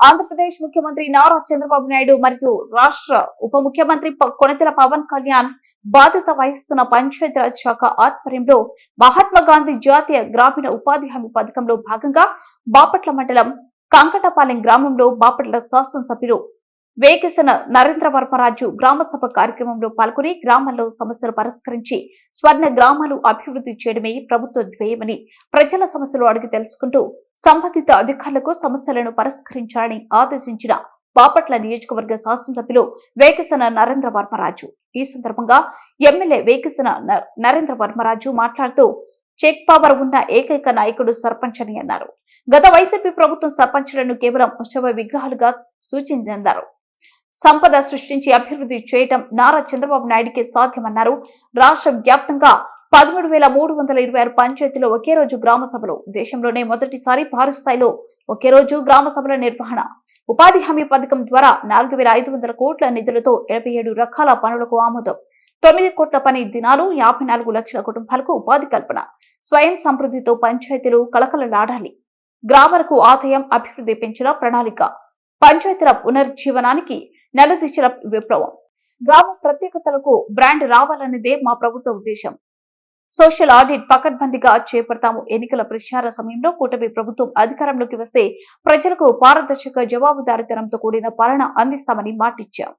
ఆంధ్రప్రదేశ్ ముఖ్యమంత్రి నారా చంద్రబాబు నాయుడు మరియు రాష్ట్ర ఉప ముఖ్యమంత్రి కొనతెల పవన్ కళ్యాణ్ బాధ్యత వహిస్తున్న పంచాయతీరాజ్ శాఖ ఆధ్వర్యంలో మహాత్మా గాంధీ జాతీయ గ్రామీణ ఉపాధి హామీ పథకంలో భాగంగా బాపట్ల మండలం కంకటపాలెం గ్రామంలో బాపట్ల శాసనసభ్యులు వేకిసన నరేంద్ర వర్మరాజు గ్రామ సభ కార్యక్రమంలో పాల్గొని గ్రామాల్లో సమస్యలు పరిష్కరించి స్వర్ణ గ్రామాలు అభివృద్ధి చేయడమే ప్రభుత్వ ధ్యేయమని ప్రజల సమస్యలు అడిగి తెలుసుకుంటూ సంబంధిత అధికారులకు సమస్యలను పరిష్కరించాలని ఆదేశించిన బాపట్ల నియోజకవర్గ శాసనసభ్యులు వేకసన నరేంద్ర వర్మరాజు. ఈ సందర్భంగా ఎమ్మెల్యే వేకసన నరేంద్ర వర్మరాజు మాట్లాడుతూ చెక్ పవర్ ఉన్న ఏకైక నాయకుడు సర్పంచ్ అని అన్నారు. గత వైసీపీ ప్రభుత్వం సర్పంచ్లను కేవలం ఉత్సవ విగ్రహాలుగా సూచిందన్నారు సంపద సృష్టించి అభివృద్ధి చేయటం నారా చంద్రబాబు నాయుడికి సాధ్యమన్నారు. రాష్ట్ర వ్యాప్తంగా పదమూడు వేల మూడు వందల ఇరవై ఆరు పంచాయతీలో ఒకే రోజు గ్రామ సభలు. దేశంలోనే మొదటిసారి భారీ స్థాయిలో ఒకే రోజు గ్రామ సభల నిర్వహణ. ఉపాధి హామీ పథకం ద్వారా నాలుగు వేల ఐదు వందల కోట్ల నిధులతో ఎనభై ఏడు రకాల పనులకు ఆమోదం. తొమ్మిది కోట్ల పని దినాలు యాభై నాలుగు లక్షల కుటుంబాలకు ఉపాధి కల్పన. స్వయం సమృద్ధితో పంచాయతీలు కలకలలాడాలి గ్రామాలకు ఆదాయం అభివృద్ధి పెంచిన ప్రణాళిక. పంచాయతీల పునర్జీవనానికి నెలదిశల విప్లవం. గ్రామ ప్రత్యేకతలకు బ్రాండ్ రావాలన్నదే మా ప్రభుత్వ ఉద్దేశం. సోషల్ ఆడిట్ పకడ్బందీగా చేపడతాము ఎన్నికల ప్రచార సమయంలో కూటమి ప్రభుత్వం అధికారంలోకి వస్తే ప్రజలకు పారదర్శక జవాబుదారితనంతో కూడిన పాలన అందిస్తామని మాటిచ్చాం.